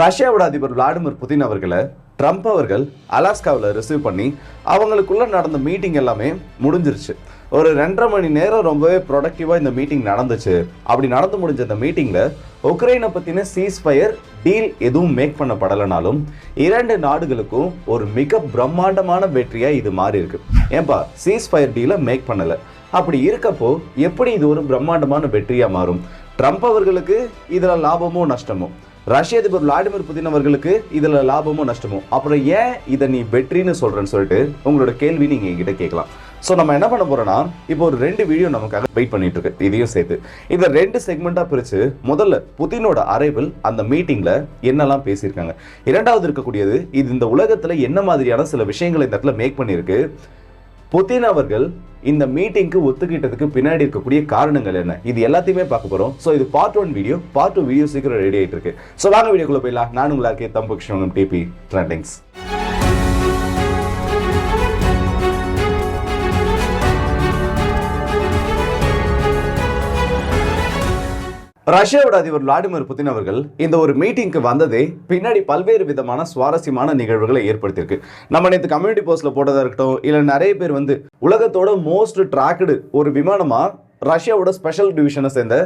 ரஷ்யாவோட அதிபர் Vladimir Putin அவர்களை ட்ரம்ப் அவர்கள் அலாஸ்காவில் ரிசீவ் பண்ணி அவங்களுக்குள்ளே நடந்த மீட்டிங் எல்லாமே முடிஞ்சிருச்சு. ஒரு ரெண்டரை மணி நேரம் ரொம்பவே ப்ரொடக்டிவாக இந்த மீட்டிங் நடந்துச்சு. அப்படி நடந்து முடிஞ்ச இந்த மீட்டிங்கில் உக்ரைனை பற்றின சீஸ் ஃபயர் டீல் எதுவும் மேக் பண்ணப்படலைனாலும் இரண்டு நாடுகளுக்கும் ஒரு மிக பிரம்மாண்டமான வெற்றியாக இது மாறி இருக்கு. ஏன்பா சீஸ் ஃபயர் டீலை மேக் பண்ணலை. அப்படி இருக்கப்போ எப்படி இது ஒரு பிரம்மாண்டமான வெற்றியாக மாறும்? ட்ரம்ப் அவர்களுக்கு இதில் லாபமோ நஷ்டமோ? ரஷ்ய அதிபர் விளாடிமிர் புதின் அவர்களுக்கு இதுல லாபமோ நஷ்டமோ? அப்புறம் ஏன் இதை நீ வெற்றின்னு சொல்றேன்னு சொல்லிட்டு உங்களோட கேள்வி நீங்க என்கிட்ட கேட்கலாம். ஸோ நம்ம என்ன பண்ண போறோம்னா இப்போ ஒரு ரெண்டு வீடியோ நமக்காக வெயிட் பண்ணிட்டு இருக்கு. இதையும் சேர்த்து. இதை ரெண்டு செக்மெண்டா பிரிச்சு முதல்ல புதினோட அரைவில் அந்த மீட்டிங்ல என்னெல்லாம் பேசியிருக்காங்க. இரண்டாவது இருக்கக்கூடியது இது இந்த உலகத்துல என்ன மாதிரியான சில விஷயங்களை இந்த இடத்துல மேக் பண்ணியிருக்கு. புதின் அவர்கள் இந்த மீட்டிங்க்கு ஒத்துக்கிட்டதுக்கு பின்னாடி இருக்கக்கூடிய காரணங்கள் என்ன? இது எல்லாத்தையுமே பார்க்க போகிறோம் ஸோ இது part one video part two video சீக்கிரம் ரெடி ஆயிட்டு இருக்கு. ஸோ வாங்க வீடியோக்குள்ள போயிடலாம். நான் உங்களா இருக்கேன் தம்பு கிருஷ்ணன் டிபி ட்ரெண்டிங்ஸ் ரஷ்யாவோட அதிபர் விளாடிமிர் புதின் அவர்கள் இந்த ஒரு மீட்டிங்க்கு வந்ததே பின்னாடி பல்வேறு விதமான சுவாரஸ்யமான நிகழ்வுகளை ஏற்படுத்தியிருக்கு. நம்ம நேற்று கம்யூனிட்டி போஸ்ட்ல போட்டதா இருக்கட்டும் இல்ல நிறைய பேர் வந்து உலகத்தோட மோஸ்ட் ட்ராக்டு ஒரு விமானமா ரஷ்யாவோட ஸ்பெஷல் டிவிஷனை சேர்ந்த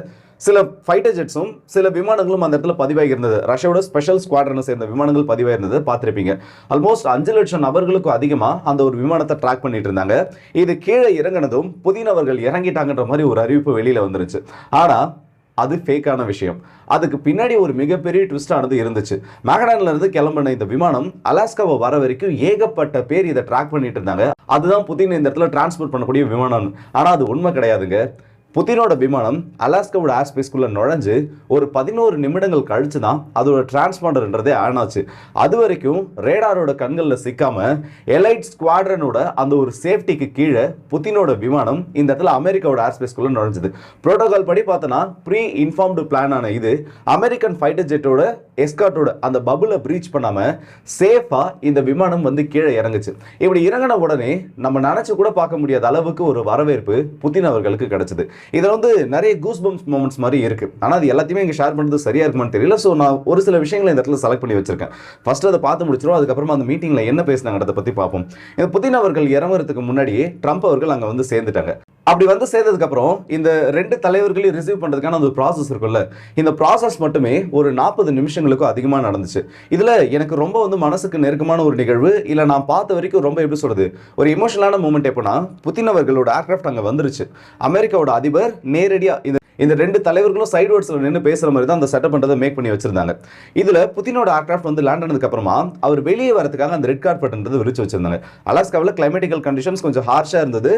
சில ஃபைட்டர் ஜெட்ஸும் சில விமானங்களும் அந்த இடத்துல பதிவாகி இருந்தது. ரஷ்யாவோட ஸ்பெஷல் ஸ்குவாட்ரனை சேர்ந்த விமானங்கள் பதிவாகி இருந்தது பார்த்துருப்பீங்க. ஆல்மோஸ்ட் அஞ்சு லட்சம் நபர்களுக்கும் அதிகமாக அந்த ஒரு விமானத்தை ட்ராக் பண்ணிட்டு இருந்தாங்க. இது கீழே இறங்கினதும் புதினவர்கள் இறங்கிட்டாங்கன்ற மாதிரி ஒரு அறிவிப்பு வெளியில் வந்துருச்சு. ஆனால் அது ஃபேக்கான விஷயம். அதுக்கு பின்னாடி ஒரு மிகப்பெரிய ட்விஸ்ட் ஆனது இருந்துச்சு. மேகடான்ல இருந்து கிளம்பின இந்த விமானம் அலாஸ்காவை வர வரைக்கும் ஏகப்பட்ட பேர் இதை ட்ராக் பண்ணிட்டு இருந்தாங்க. அதுதான் புதின இந்த இடத்துல டிரான்ஸ்போர்ட் பண்ணக்கூடிய விமானம். ஆனா அது உண்மை கிடையாதுங்க. புதினோட விமானம் அலாஸ்காவோட ஆஸ்பேஸ்க்குள்ள நுழைஞ்சு ஒரு பதினோரு நிமிடங்கள் கழிச்சு தான் அதோட டிரான்ஸ்பாண்டர்ன்றதே ஆன் ஆச்சு. அது வரைக்கும் ரேடாரோட கண்களில் சிக்காம எலைட் ஸ்குவாட்ரனோட அந்த ஒரு சேஃப்டிக்கு கீழே புதினோட விமானம் இந்த இடத்துல அமெரிக்காவோட ஆஸ்பேஸ்க்குள்ள நுழைஞ்சது. புரோட்டோகால் படி பார்த்தோன்னா ப்ரீ இன்ஃபார்ம்டு பிளான் ஆன இது அமெரிக்கன் ஃபைட்டர் ஜெட்டோட எஸ்காட்டோட அந்த பபுளை ப்ரீச் பண்ணாமல் சேஃபாக இந்த விமானம் வந்து கீழே இறங்குச்சு. இப்படி இறங்கின உடனே நம்ம நினச்சி கூட பார்க்க முடியாத அளவுக்கு ஒரு வரவேற்பு புதின் அவர்களுக்கு கிடச்சிது. இதில் வந்து நிறைய கூஸ் பம்ஸ் மூமெண்ட்ஸ் மாதிரி இருக்குது ஆனால் அது எல்லாத்தையுமே இங்கே ஷேர் பண்ணுறது சரியாக இருக்குமான்னு தெரியல. ஸோ நான் ஒரு சில விஷயங்களை இந்த இடத்துல செலக்ட் பண்ணி வச்சிருக்கேன். ஃபர்ஸ்ட் அதை பார்த்து முடிச்சிடும் அதுக்கப்புறமா அந்த மீட்டிங்கில் என்ன பேசினாங்கிறத பற்றி பார்ப்போம். இந்த புதின் அவர்கள் இறங்குறதுக்கு முன்னாடியே ட்ரம்ப் அவர்கள் அங்கே வந்து சேர்ந்துட்டாங்க. அப்படி வந்து சேர்ந்ததுக்கப்புறம் இந்த ரெண்டு தலைவர்களையும் ரிசீவ் பண்ணுறதுக்கான அந்த ப்ராசஸ் இருக்குல்ல இந்த ப்ராசஸ் மட்டுமே ஒரு நாற்பது நிமிஷங்களுக்கும் அதிகமாக நடந்துச்சு. இதில் எனக்கு ரொம்ப வந்து மனசுக்கு நெருக்கமான ஒரு நிகழ்வு இல்லை நான் பார்த்த வரைக்கும் ரொம்ப எப்படி சொல்கிறது ஒரு இமோஷனலான மூமெண்ட் எப்போனா புத்தின் அவர்களோட ஏர்க்ராஃப்ட் அங்கே வந்துருச்சு. அமெரிக்காவோட அதிபர் நேரடியாக இந்த இந்த ரெண்டு தலைவர்களும் சைடு வேர்ட்ஸில் நின்று பேசுகிற மாதிரி தான் அந்த செட்டப் பண்ணுறதை மேக் பண்ணி வச்சிருந்தாங்க. இதில் புதினோட ஏர்க்ராஃப்ட் வந்து லேண்ட் ஆனதுக்கப்புறமா அவர் வெளியே வரதுக்காக அந்த ரெட் கார்பெட்ன்றது விரிச்சு வச்சிருந்தாங்க. அலாஸ்காவில் கிளைமேட்டிக்கல் கண்டிஷன்ஸ் கொஞ்சம் ஹார்ஷாக இருந்தது.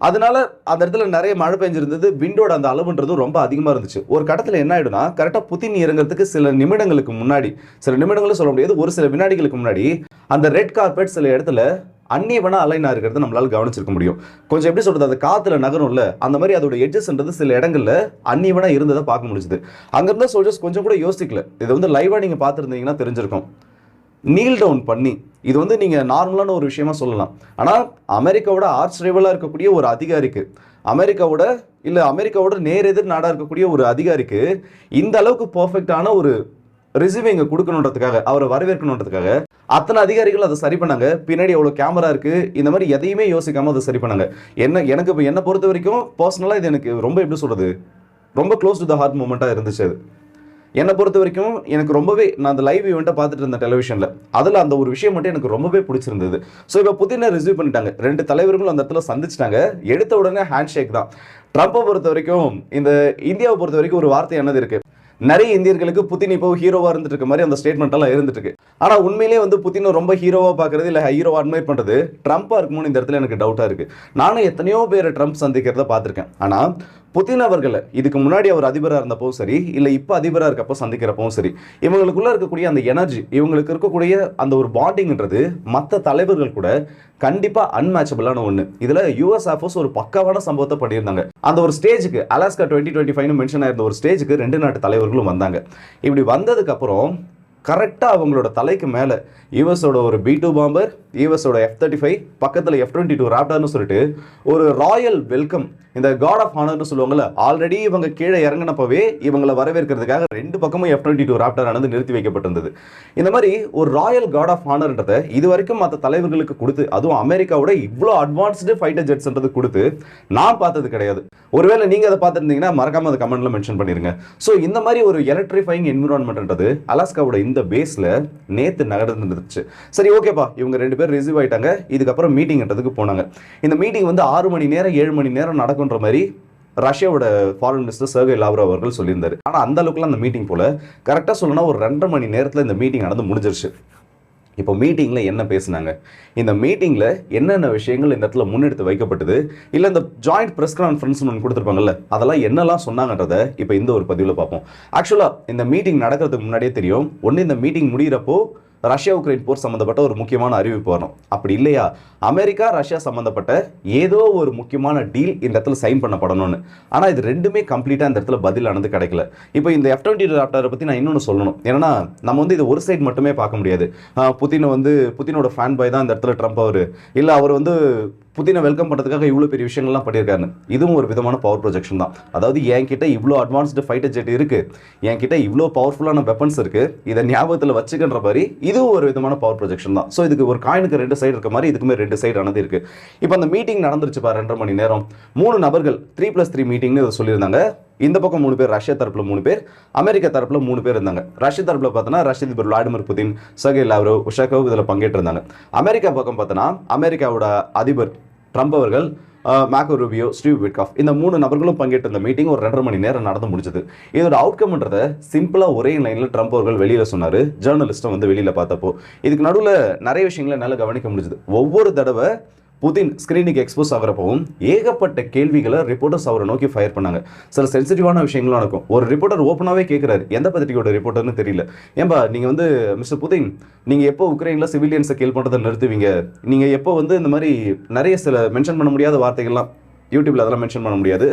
அதனால அந்த இடத்துல நிறைய மழை பெஞ்சிருந்தது. விண்டோட அந்த அளவுன்றதும் ரொம்ப அதிகமாக இருந்துச்சு. ஒரு கட்டத்தில் என்ன ஆயிடும்னா கரெக்டாக புத்தின் இறங்குறதுக்கு சில நிமிடங்களுக்கு முன்னாடி சில நிமிடங்களும் சொல்ல முடியாது ஒரு சில வினாடிகளுக்கு முன்னாடி அந்த ரெட் கார்பெட் சில இடத்துல அந்நியவனா அலைனாக இருக்கிறத நம்மளால் கவனிச்சிருக்க முடியும். கொஞ்சம் எப்படி சொல்கிறது அது காற்றுல நகரும்ல அந்த மாதிரி அதோட எட்ஜஸ்ன்றது சில இடங்களில் அந்நியவனா இருந்ததை பார்க்க முடிஞ்சுது. அங்க சோல்ஜர்ஸ் கொஞ்சம் கூட யோசிக்கல. இது வந்து லைவாக நீங்கள் பார்த்துருந்தீங்கன்னா தெரிஞ்சிருக்கும். நீல் டவுன் பண்ணி இது வந்து நீங்கள் நார்மலான ஒரு விஷயமா சொல்லலாம். ஆனால் அமெரிக்காவோட ஆர்ட்ஸ் ரைவலாக இருக்கக்கூடிய ஒரு அதிகாரிக்கு அமெரிக்காவோட இல்லை அமெரிக்காவோட நேர் எதிர் நாடாக இருக்கக்கூடிய ஒரு அதிகாரிக்கு இந்த அளவுக்கு பர்ஃபெக்டான ஒரு ரிசீவ் இங்கே கொடுக்கணுன்றதுக்காக அவரை வரவேற்கணுன்றதுக்காக அத்தனை அதிகாரிகள் அதை சரி பண்ணாங்க. பின்னாடி எவ்வளோ கேமரா இருக்குது இந்த மாதிரி எதையுமே யோசிக்காமல் அதை சரி பண்ணாங்க. என்ன எனக்கு இப்போ என்னை பொறுத்த வரைக்கும் பர்சனலாக இது எனக்கு ரொம்ப எப்படி சொல்கிறது ரொம்ப க்ளோஸ் டு த ஹார்ட் மூமெண்ட்டாக இருந்துச்சு அது. என்னை பொறுத்த வரைக்கும் எனக்கு ரொம்பவே நான் அந்த லைவ் ஈவெண்ட்டை பார்த்துட்டு இருந்தேன் டெலிவிஷனில் அதில் அந்த ஒரு விஷயம் மட்டும் எனக்கு ரொம்பவே பிடிச்சிருந்தது. ஸோ இப்போ புதினா ரிசீவ் பண்ணிட்டாங்க. ரெண்டு தலைவர்களும் அந்த இடத்துல சந்திச்சிட்டாங்க. எடுத்த உடனே ஹேண்ட் ஷேக் தான். ட்ரம்ப்பை பொறுத்த வரைக்கும் இந்த இந்தியாவை பொறுத்த வரைக்கும் ஒரு வார்த்தை என்னது இருக்குது நிறைய இந்தியர்களுக்கு புத்தின் இப்போ ஹீரோவாக இருந்துட்டு இருக்க மாதிரி அந்த ஸ்டேட்மெண்ட் எல்லாம் இருந்துட்டு இருக்கு உண்மையிலே வந்து புதினை ரொம்ப ஹீரோவாக பார்க்குறது இல்லை ஹீரோவா அட்மைர் பண்ணுறது ட்ரம்ப்பாக இருக்குமோன்னு இந்த இடத்துல எனக்கு டவுட்டாக இருக்கு. நானும் எத்தனையோ பேரை ட்ரம்ப் சந்திக்கிறத பார்த்துருக்கேன். ஆனால் புதின் அவர்களை இதுக்கு முன்னாடி அவர் அதிபராக இருந்தப்போ சரி இல்லை இப்போ அதிபராக இருக்கப்போ சந்திக்கிறப்பவும் சரி இவங்களுக்குள்ள இருக்கக்கூடிய அந்த எனர்ஜி இவங்களுக்கு இருக்கக்கூடிய அந்த ஒரு பாண்டிங்ன்றது மற்ற தலைவர்கள் கூட கண்டிப்பாக அன்மேச்சபிளான ஒன்று இதில் யூஎஸ் ஆஃபோஸ் ஒரு பக்காவான சம்பவத்தை பண்ணியிருந்தாங்க. அந்த ஒரு ஸ்டேஜுக்கு அலாஸ்கா டுவெண்ட்டி டுவெண்ட்டி ஃபைவ்னு மென்ஷன் ஆயிருந்த ஒரு ஸ்டேஜுக்கு ரெண்டு நாட்டு தலைவர்களும் வந்தாங்க. இப்படி வந்ததுக்கப்புறம் கரெக்டாக அவங்களோட தலைக்கு மேலே யூஎஸோட ஒரு பி டூ பாம்பர் யூஎஸோட எஃப் தேர்ட்டி ஃபைவ் பக்கத்தில் எஃப் டுவெண்ட்டி டூ ராப்டார்னு சொல்லிட்டு ஒரு ராயல் வெல்கம் இந்த காட் ஆஃப் ஆனர்னு சொல்லுவாங்கல்ல ஆல்ரெடி இவங்க கீழே இறங்கினப்பவே இவங்களை வரவேற்கிறதுக்காக ரெண்டு பக்கமும் எஃப் டுவெண்ட்டி டூ ராப்டார் ஆனது நிறுத்தி வைக்கப்பட்டிருந்தது. இந்த மாதிரி ஒரு ராயல் காட் ஆஃப் ஆனர்ன்றதை இது வரைக்கும் மற்ற தலைவர்களுக்கு கொடுத்து அதுவும் அமெரிக்காவோட இவ்வளோ அட்வான்ஸ்டு ஃபைட்டர் ஜெட்ஸ்ன்றது கொடுத்து நான் பார்த்தது கிடையாது. ஒருவேளை நீங்கள் அதை பார்த்துருந்தீங்கன்னா மறக்காம அதை கமெண்ட்டில் மென்ஷன் பண்ணிருங்க. ஸோ இந்த மாதிரி ஒரு எலக்ட்ரிஃபைங் என்விரான்மெண்ட்ன்றது அலாஸ்காவோட இந்த பேஸில் நேற்று நகர்ந்துருந்துச்சு. சரி ஓகேப்பா இவங்க ரெண்டு பேர் ரிசீவ் ஆயிட்டாங்க. இதுக்கப்புறம் மீட்டிங்ன்றதுக்கு போனாங்க. இந்த மீட்டிங் வந்து ஆறு மணி நேரம் ஏழு மணி நேரம் நடக்குன்ற மாதிரி ரஷ்யாவோட ஃபாரின் மினிஸ்டர் சர்வே லாவ்ரோ அவர்கள் சொல்லியிருந்தார். ஆனால் அந்த அளவுக்குலாம் அந்த மீட்டிங் போல. கரெக்டாக சொல்லணும்னா ஒரு ரெண்டரை மணி நேரத்தில் இந்த மீட்டிங் நடந்து முடிஞ்சிருச்சு. இப்போ மீட்டிங்கில் என்ன பேசுனாங்க? இந்த மீட்டிங்கில் என்னென்ன விஷயங்கள் இந்த இடத்துல முன்னெடுத்து வைக்கப்பட்டது? இல்லை இந்த ஜாயிண்ட் ப்ரெஸ் கான்ஃபரன்ஸ் ஒன்று கொடுத்துருப்பாங்கல்ல அதெல்லாம் என்னெல்லாம் சொன்னாங்கன்றதை இப்போ இந்த ஒரு பதிவில் பார்ப்போம். ஆக்சுவலாக இந்த மீட்டிங் நடக்கிறதுக்கு முன்னாடியே தெரியும். ஒன்று இந்த மீட்டிங் முடிகிறப்போ ரஷ்யா உக்ரைன் போர் சம்மந்தப்பட்ட ஒரு முக்கியமான அறிவிப்பு வரும் அப்படி இல்லையா? அமெரிக்கா ரஷ்யா சம்மந்தப்பட்ட ஏதோ ஒரு முக்கியமான டீல் இந்த இடத்துல சைன் பண்ணப்படணும்னு. ஆனால் இது ரெண்டுமே கம்ப்ளீட்டாக இந்த இடத்துல பதிலானது கிடைக்கல. இப்போ இந்த எஃப் டுவெண்ட்டி ராப்டரை பற்றி நான் இன்னொன்று சொல்லணும். ஏன்னா நம்ம வந்து இது ஒரு சைடு மட்டுமே பார்க்க முடியாது. புத்தினை வந்து புத்தினோட ஃபேன் பாய் தான் இந்த இடத்துல ட்ரம்ப் அவர். இல்லை அவர் வந்து புதினை வெல்கம் பண்ணுறதுக்காக இவ்வளோ பெரிய விஷயங்கள்லாம் பண்ணியிருக்காரு இதுவும் ஒரு விதமான பவர் ப்ரொஜெக்ஷன் தான். அதாவது என்கிட்ட இவ்வளோ அட்வான்ஸ்டு ஃபைட்டர் ஜெட் இருக்குது என்கிட்ட இவ்வளோ பவர்ஃபுல்லான வெப்பன்ஸ் இருக்குது இதை ஞாபகத்தில் வச்சுக்கின்ற மாதிரி இதுவும் ஒரு விதமான பவர் ப்ரொஜெக்ஷன் தான். ஸோ இதுக்கு ஒரு காயினுக்கு ரெண்டு சைடு இருக்க மாதிரி இதுக்குமே ரெண்டு சைடு ஆனது இருக்குது இப்போ அந்த மீட்டிங் நடந்துருச்சு பாரு ரெண்டரை மணி நேரம். மூணு நபர்கள் த்ரீ ப்ளஸ் த்ரீ மீட்டிங்னு சொல்லியிருந்தாங்க. இந்த பக்கம் மூணு பேர் ரஷ்யா தரப்புல மூணு பேர் அமெரிக்கா தரப்புல மூணு பேர் இருந்தாங்க. ரஷ்யா தரப்புல பார்த்தோன்னா ரஷ்ய அதிபர் Vladimir Putin Sergey Lavrov Ushakov இதில் பங்கேற்றிருந்தாங்க அமெரிக்கா பக்கம் பார்த்தோன்னா அமெரிக்காவோட அதிபர் ட்ரம்ப் அவர்கள் மேக்கோ ரூபியோ ஸ்டீவ் விட்காஃப் இந்த மூணு நபர்களும் பங்கேற்ற இந்த மீட்டிங் ஒரு ரெண்டரை மணி நேரம் நடந்து முடிஞ்சது. இதோட அவுட்கம்ன்றத சிம்பிளாக ஒரே லைனில் ட்ரம்ப் அவர்கள் வெளியில் சொன்னார். ஜேர்னலிஸ்ட்டை வந்து வெளியில் பார்த்தப்போ இதுக்கு நடுவில் நிறைய விஷயங்களை என்னால் கவனிக்க முடிஞ்சது. ஒவ்வொரு தடவை புதின் ஸ்க்ரீனுக்கு எக்ஸ்போஸ் ஆகிறப்பவும் ஏகப்பட்ட கேள்விகளை ரிப்போர்ட்டர்ஸ் அவரை நோக்கி ஃபயர் பண்ணாங்க. சில சென்சிட்டிவான விஷயங்களும் நடக்கும். ஒரு ரிப்போர்ட்டர் ஓப்பனாகவே கேட்குறாரு எந்த பத்திரிகையோட ரிப்போர்ட்டர்னு தெரியல. ஏன்பா நீங்கள் வந்து மிஸ்டர் புதின் நீங்கள் எப்போ உக்ரைனில் சிவிலியன்ஸை கேள் பண்ணுறதை நிறுத்துவீங்க? நீங்கள் எப்போ வந்து இந்த மாதிரி நிறைய சில மென்ஷன் பண்ண முடியாத வார்த்தைகள்லாம் யூடியூப்பில் அதெல்லாம் மென்ஷன் பண்ண முடியாது.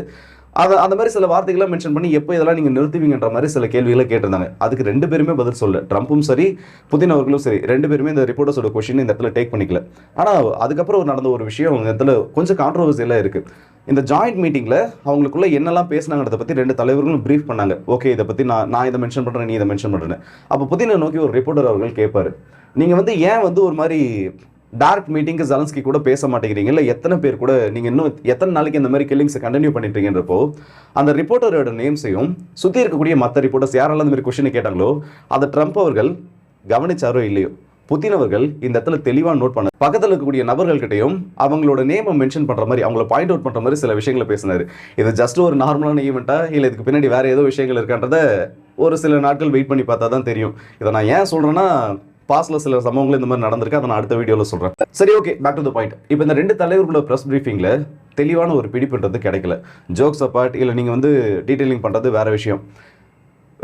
அதை அந்த மாதிரி சில வார்த்தைகளை மென்ஷன் பண்ணி எப்போ இதெல்லாம் நீங்கள் நிறுத்துவீங்கன்ற மாதிரி சில கேள்விகளை கேட்டிருந்தாங்க. அதுக்கு ரெண்டு பேருமே பதில் சொல்ல ட்ரம்ப்பும் சரி புதின் அவர்களும் சரி. ரெண்டு பேருமே இந்த ரிப்போர்ட்டர்ஸோட கொஷின் இந்த இடத்துல டேக் பண்ணிக்கல. ஆனால் அதுக்கப்புறம் நடந்த ஒரு விஷயம் இந்த இடத்துல கொஞ்சம் கான்ட்ரவர்சியெல்லாம் இருக்குது இந்த ஜாயிண்ட் மீட்டிங்கில் அவங்களுக்குள்ள என்னெல்லாம் பேசினாங்கிறத பற்றி ரெண்டு தலைவர்களும் ப்ரீஃப் பண்ணாங்க. ஓகே இதை பற்றி நான் நான் இதை மென்ஷன் பண்ணுறேன் நீ இதை மென்ஷன் பண்ணுறேன் அப்போ புதினை நோக்கி ஒரு ரிப்போர்ட்டர் அவர்கள் கேட்பாரு நீங்கள் வந்து ஏன் வந்து ஒரு மாதிரி டார்க் மீட்டிங்க்கு ஜலன்ஸ்கி கூட பேச மாட்டேங்கிறீங்க. இல்லை எத்தனை பேர் கூட நீங்கள் இன்னும் எத்தனை நாளைக்கு இந்த மாதிரி கில்லிங்ஸை கண்டினியூ பண்ணிட்டீங்கன்றப்போ அந்த ரிப்போர்ட்டரோட நேம்ஸையும் சுற்றி இருக்கக்கூடிய மற்ற ரிப்போர்ட்டர்ஸ் யாரெல்லாம் இந்த மாதிரி கொஷினை கேட்டாங்களோ அதை ட்ரம்ப் அவர்கள் கவனிச்சாரோ இல்லையோ புதின் அவர்கள் இந்த இடத்துல தெளிவாக நோட் பண்ண பக்கத்தில் இருக்கக்கூடிய நபர்கள்கிட்டையும் அவங்களோட நேமை மென்ஷன் பண்ணுற மாதிரி அவங்கள பாயிண்ட் அவுட் பண்ணுற மாதிரி சில விஷயங்களை பேசினார். இது ஜஸ்ட் ஒரு நார்மலான ஈவெண்ட்டா இல்லை இதுக்கு பின்னாடி வேறு ஏதோ விஷயங்கள் இருக்கான்றத ஒரு சில நாட்கள் வெயிட் பண்ணி பார்த்தா தான் தெரியும். இதை நான் ஏன் சொல்கிறேன்னா பாஸ்ட்ல சில சம்பவங்கள் இந்த மாதிரி நடந்திருக்கு. அதை நான் அடுத்த வீடியோவில் சொல்கிறேன் சரி okay back to the point இப்போ இந்த ரெண்டு தலைவர்களோட ப்ரெஸ் ப்ரீஃபிங்கில் தெளிவான ஒரு பிடிப்புன்றது கிடைக்கல. ஜோக்ஸ் அப்பார்ட் இல்லை நீங்கள் வந்து டீட்டெயிலிங் பண்ணுறது வேற விஷயம்.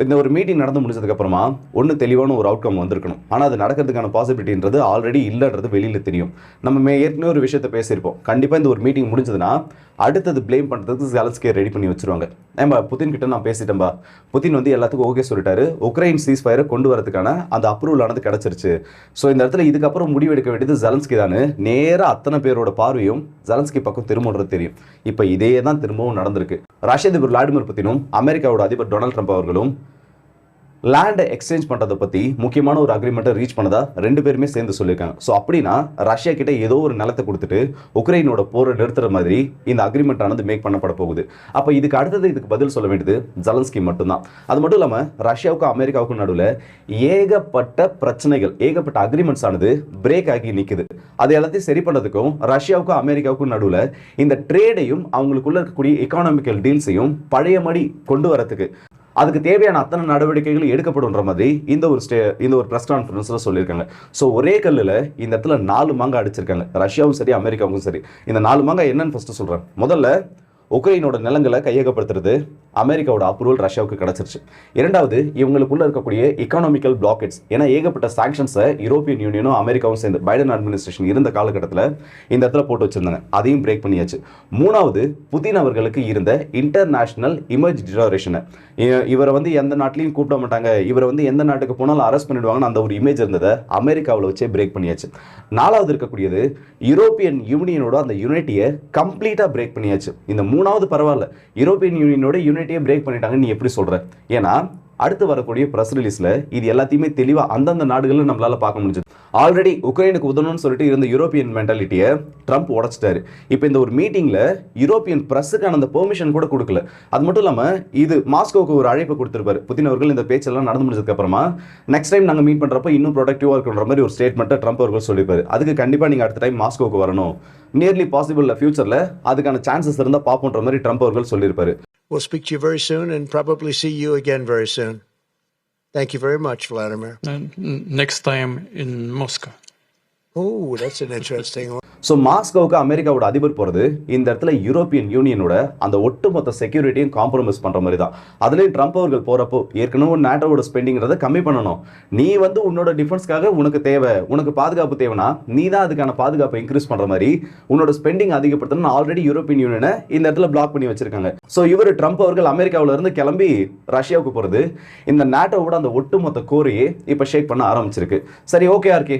இந்த ஒரு மீட்டிங் நடந்து முடிஞ்சதுக்கப்புறமா ஒன்று தெளிவான ஒரு அவுட்கம் வந்திருக்கணும். ஆனால் அது நடக்கிறதுக்கான பாசிபிலிட்டின்றது ஆல்ரெடி இல்லைன்றது வெளியில் தெரியும். நம்ம மே ஏற்கனவே ஒரு விஷயத்தை பேசியிருப்போம். கண்டிப்பாக இந்த ஒரு மீட்டிங் முடிஞ்சதுன்னா அடுத்தது ப்ளேம் பண்ணுறதுக்கு ஜெலன்ஸ்கியை ரெடி பண்ணி வச்சுருவாங்க. ஏன்பா புதின் கிட்ட நான் பேசிட்டேன்பா. புதின் வந்து எல்லாத்துக்கும் ஓகே சொல்லிட்டாரு. உக்ரைன் சீஸ் ஃபயரை கொண்டு வரதுக்கான அந்த அப்ரூவல் ஆனது கிடச்சிருச்சு. ஸோ இந்த இடத்துல இதுக்கப்புறம் முடிவெடுக்க வேண்டியது ஜெலன்ஸ்கி தான். நேராக அத்தனை பேரோட பார்வையும் ஜெலன்ஸ்கி பக்கம் திரும்பன்றது தெரியும். இப்போ இதே தான் திரும்பவும் நடந்திருக்கு. ரஷ்ய அதிபர் விளாடிமிர் புத்தினும் அமெரிக்காவோட அதிபர் டொனால்ட் ட்ரம்ப் அவர்களும் லேண்டை எக்ஸ்சேஞ்ச் பண்ணுறதை பற்றி முக்கியமான ஒரு அக்ரிமெண்ட்டை ரீச் பண்ணதா ரெண்டு பேருமே சேர்ந்து சொல்லியிருக்காங்க. ஸோ அப்படின்னா ரஷ்யா கிட்ட ஏதோ ஒரு நிலத்தை கொடுத்துட்டு உக்ரைனோட போரை நிறுத்துற மாதிரி இந்த அக்ரிமெண்ட் ஆனது மேக் பண்ணப்பட போகுது. அப்போ இதுக்கு அடுத்தது இதுக்கு பதில் சொல்ல வேண்டியது ஜலன்ஸ்கி மட்டும்தான். அது மட்டும் இல்லாமல் ரஷ்யாவுக்கும் அமெரிக்காவுக்கும் நடுவில் ஏகப்பட்ட பிரச்சனைகள் ஏகப்பட்ட அக்ரிமெண்ட்ஸ் ஆனது பிரேக் ஆகி நிற்குது அது எல்லாத்தையும் சரி பண்ணுறதுக்கும் ரஷ்யாவுக்கும் அமெரிக்காவுக்கும் நடுவில் இந்த ட்ரேடையும் அவங்களுக்குள்ள இருக்கக்கூடிய எக்கானாமிக்கல் டீல்ஸையும் பழைய மடி கொண்டு வரத்துக்கு அதுக்கு தேவையான அத்தனை நடவடிக்கைகள் எடுக்கப்படும்ன்ற மாதிரி இந்த ஒரு ஸ்டே இந்த ஒரு ப்ரெஸ் கான்ஃபரன்ஸில் சொல்லியிருக்காங்க. ஸோ ஒரே கல்லில் இந்த இடத்துல நாலு மாங்காய் அடிச்சிருக்காங்க. ரஷ்யாவும் சரி அமெரிக்காவும் சரி. இந்த நாலு மாங்காய் என்னன்னு ஃபஸ்ட்டு சொல்கிறேன் முதல்ல உக்ரைனோட நிலங்களை கையகப்படுத்துறது அமெரிக்காவோட அப்ரூவல் ரஷ்யாவுக்கு கிடச்சிருச்சு. இரண்டாவது இவங்களுக்குள்ள இருக்கக்கூடிய எக்கானாமிக்கல் பிளாக்கெட்ஸ் ஏன்னா ஏகப்பட்ட சாங்ஷன்ஸை யூரோப்பியன் யூனியனும் அமெரிக்காவும் சேர்ந்து பைடன் அட்மினிஸ்ட்ரேஷன் இருந்த காலகட்டத்தில் இந்த இடத்துல போட்டு வச்சிருந்தாங்க அதையும் பிரேக் பண்ணியாச்சு. மூணாவது புதின் அவர்களுக்கு இருந்த இன்டர்நேஷனல் இமேஜ் டிஜரேஷனை இவரை வந்து எந்த நாட்டிலையும் கூப்பிட மாட்டாங்க. இவரை வந்து எந்த நாட்டுக்கு போனாலும் அரெஸ்ட் பண்ணிடுவாங்கன்னு அந்த ஒரு இமேஜ் இருந்ததை அமெரிக்காவில் வச்சே பிரேக் பண்ணியாச்சு. நாலாவது இருக்கக்கூடியது யூரோப்பியன் யூனியனோட அந்த யூனிட்டியை கம்ப்ளீட்டாக பிரேக் பண்ணியாச்சு. இந்த மூணாவது பரவாயில்ல. யூரோப்பியன் யூனியனோட யூனிட்டியை பிரேக் பண்ணிட்டாங்கன்னு நீ எப்படி சொல்ற? ஏன்னா அடுத்து வரக்கூடிய ப்ரெஸ் ரிலீஸில் இது எல்லாத்தையுமே தெளிவாக அந்தந்த நாடுகளில் நம்மளால பார்க்க முடிஞ்சது. ஆல்ரெடி உக்ரைனுக்கு உதவணும்னு சொல்லிட்டு இருந்த யூரோப்பியன் மென்டாலிட்டியை ட்ரம்ப் உடைச்சிட்டாரு. இப்போ இந்த ஒரு மீட்டிங்கில் யூரோப்பியன் ப்ரெஸ்ஸுக்கான அந்த பெர்மிஷன் கூட கொடுக்கல. அது மட்டும் இல்லாமல் இது மாஸ்கோவுக்கு ஒரு அழைப்பு கொடுத்துருப்பாரு. புதின் அவர்கள் இந்த பேச்செல்லாம் நடந்து முடிஞ்சதுக்கப்புறமா நெக்ஸ்ட் டைம் நாங்கள் மீட் பண்ணுறப்ப இன்னும் ப்ரொடக்டிவாக இருக்கிற மாதிரி ஒரு ஸ்டேட்மெண்ட்டை ட்ரம்ப் அவர்கள் சொல்லியிருப்பாரு. அதுக்கு கண்டிப்பாக நீங்கள் அடுத்த டைம் மாஸ்கோவுக்கு வரணும். நியர்லி பாசிபிள் ஃபியூச்சரில் அதுக்கான சான்சஸ் இருந்தால் பார்ப்போன்ற மாதிரி ட்ரம்ப் அவர்கள் சொல்லியிருப்பாரு. We'll speak to you very soon and probably see you again very soon. Thank you very much, Vladimir. And next time in Moscow. Oh that's so மாஸ்கோவுக்கு அமெரிக்காவோட அதிபர் போகிறது இந்த இடத்துல யூரோப்பியன் யூனியனோட அந்த ஒட்டுமொத்த செக்யூரிட்டியும் காம்ப்ரமைஸ் பண்ணுற மாதிரி தான். அதுலேயும் ட்ரம்ப் அவர்கள் போகிறப்போ ஏற்கனவே நாட்டோட ஸ்பெண்டிங்கிறத கம்மி பண்ணணும். நீ வந்து உன்னோட டிஃபென்ஸ்க்காக உனக்கு தேவை உனக்கு பாதுகாப்பு தேவைன்னா நீ தான் அதுக்கான பாதுகாப்பை இன்க்ரீஸ் பண்ணுற மாதிரி உன்னோட ஸ்பெண்டிங் அதிகப்படுத்தணும் ஆல்ரெடி யூரோப்பியன் யூனியனை இந்த இடத்துல பிளாக் பண்ணி வச்சிருக்காங்க. ஸோ இவர் ட்ரம்ப் அவர்கள் அமெரிக்காவிலேருந்து கிளம்பி ரஷ்யாவுக்கு போகிறது இந்த நேட்டோவோட அந்த ஒட்டுமொத்த கோரையே இப்போ ஷேக் பண்ண ஆரம்பிச்சிருக்கு. சரி ஓகே ஆர்கே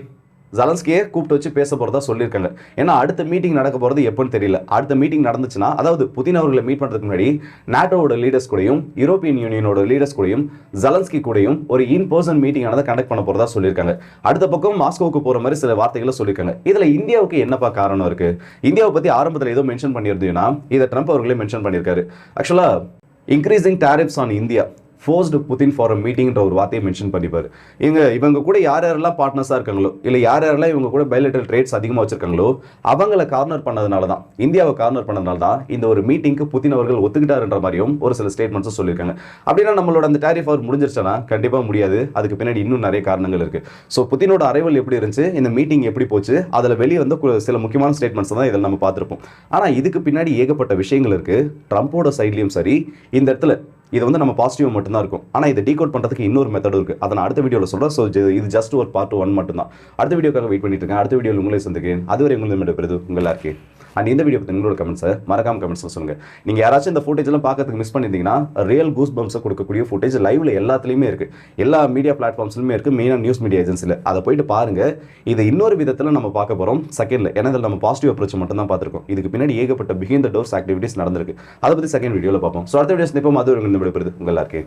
ஜலன்ஸ்கியே கூப்பிட்டு வச்சு பேச போகிறதா சொல்லியிருக்காங்க. ஏன்னா அடுத்த மீட்டிங் நடக்க போகிறது எப்போன்னு தெரியல. அடுத்த மீட்டிங் நடந்துச்சுன்னா அதாவது புதின் அவர்களை மீட் பண்ணுறதுக்கு முன்னாடி நாட்டோவோட லீடர்ஸ் கூடயும் யூரோப்பியன் யூனியனோட லீடர்ஸ் கூடயும் ஜலன்ஸ்கி கூடயும் ஒரு இன் பர்சன் மீட்டிங் ஆனதை கண்டக்ட் பண்ண போகிறதா சொல்லியிருக்காங்க. அடுத்த பக்கம் மாஸ்கோவுக்கு போகிற மாதிரி சில வார்த்தைகளை சொல்லியிருக்காங்க. இதில் இந்தியாவுக்கு என்னப்பா காரணம் இருக்குது இந்தியாவை பற்றி ஆரம்பத்தில் ஏதோ மென்ஷன் பண்ணியிருந்தீங்கன்னா இதை ட்ரம்ப் அவர்களே மென்ஷன் பண்ணியிருக்காரு. ஆக்சுவலாக increasing tariffs on India forced Putin for a மீட்டிங்ன்ற ஒரு வார்த்தையை மென்ஷன் பண்ணிப்பார். இவங்க இவங்க கூட யார் யாரெல்லாம் பார்ட்னர்ஸாக இருக்காங்களோ இல்லை யார் யாரெல்லாம் இவங்க கூட பைலேட்டல் ட்ரேட்ஸ் அதிகமாக வச்சிருக்காங்களோ அவங்கள கார்னர் பண்ணதுனால தான் இந்தியாவை கார்னர் பண்ணதுனால தான் இந்த ஒரு மீட்டிங்க்கு புதின் அவர்கள் ஒத்துக்கிட்டாருன்ற மாதிரியும் ஒரு சில ஸ்டேட்மெண்ட்ஸும் சொல்லியிருக்காங்க. அப்படின்னா நம்மளோட அந்த டேரிஃப் அவர் முடிஞ்சிருச்சுன்னா கண்டிப்பாக முடியாது. அதுக்கு பின்னாடி இன்னும் நிறைய காரணங்கள் இருக்குது ஸோ புதினோட அரைவல் எப்படி இருந்துச்சு இந்த மீட்டிங் எப்படி போச்சு அதில் வெளியே வந்து சில முக்கியமான ஸ்டேட்மெண்ட்ஸ் தான் இதில் நம்ம பார்த்துருப்போம். ஆனால் இதுக்கு பின்னாடி ஏகப்பட்ட விஷயங்கள் இருக்குது ட்ரம்ப்போட சைட்லேயும் சரி இந்த இடத்துல இது வந்து நம்ம பாசிட்டிவ் மட்டும்தான் இருக்கும். ஆனால் இதை டீகோட் பண்ணுறதுக்கு இன்னொரு மெத்தட் இருக்குது அதை நான் அடுத்த வீடியோவில் சொல்கிறேன் ஸோ இது ஜஸ்ட் ஒரு பார்ட் ஒன் மட்டும்தான். அடுத்த வீடியோக்காக வெயிட் பண்ணிட்டு இருக்கேன். அடுத்த வீடியோவில் உங்களே சந்திக்கிறேன். அதுவரை உங்களை பெறுது உங்களாக இருக்கேன் அண்ட் இந்த வீடியோ பற்றி உங்களோட கமெண்ட்ஸை மறக்காம கமெண்ட்ஸில் சொல்லுங்கள் நீங்கள் யாராச்சும் இந்த ஃபுட்டேஜ்லாம் பார்க்கறதுக்கு மிஸ் பண்ணியிருந்தீங்கன்னா ரியல் கூஸ் பம்ப்ஸை கொடுக்கக்கூடிய ஃபுட்டேஜ் லைவ்ல எல்லாத்துலேயுமே இருக்குது எல்லா மீடியா பிளாட்ஃபார்ம்ஸ்லையுமே இருக்குது மெயினாக நியூஸ் மீடியா ஏஜென்சியில் அதை போயிட்டு பாருங்கள் இதை இன்னொரு விதத்தில் நம்ம பார்க்க போகிறோம் செகண்டில் ஏன்னா இதில் நம்ம பாசிட்டிவ் அப்ரோச் மட்டும் தான் பார்த்துருக்கோம். இதுக்கு பின்னாடி ஏகப்பட்ட பிஹைண்ட் த டோர்ஸ் ஆக்டிவிட்டிஸ் நடந்திருக்கு. அதை பற்றி செகண்ட் வீடியோவில் பார்ப்போம். ஸோ அடுத்த வீடியோஸ் நிப்போம் அது ஒரு விடுபடுது உங்கள் எல்லாருக்கே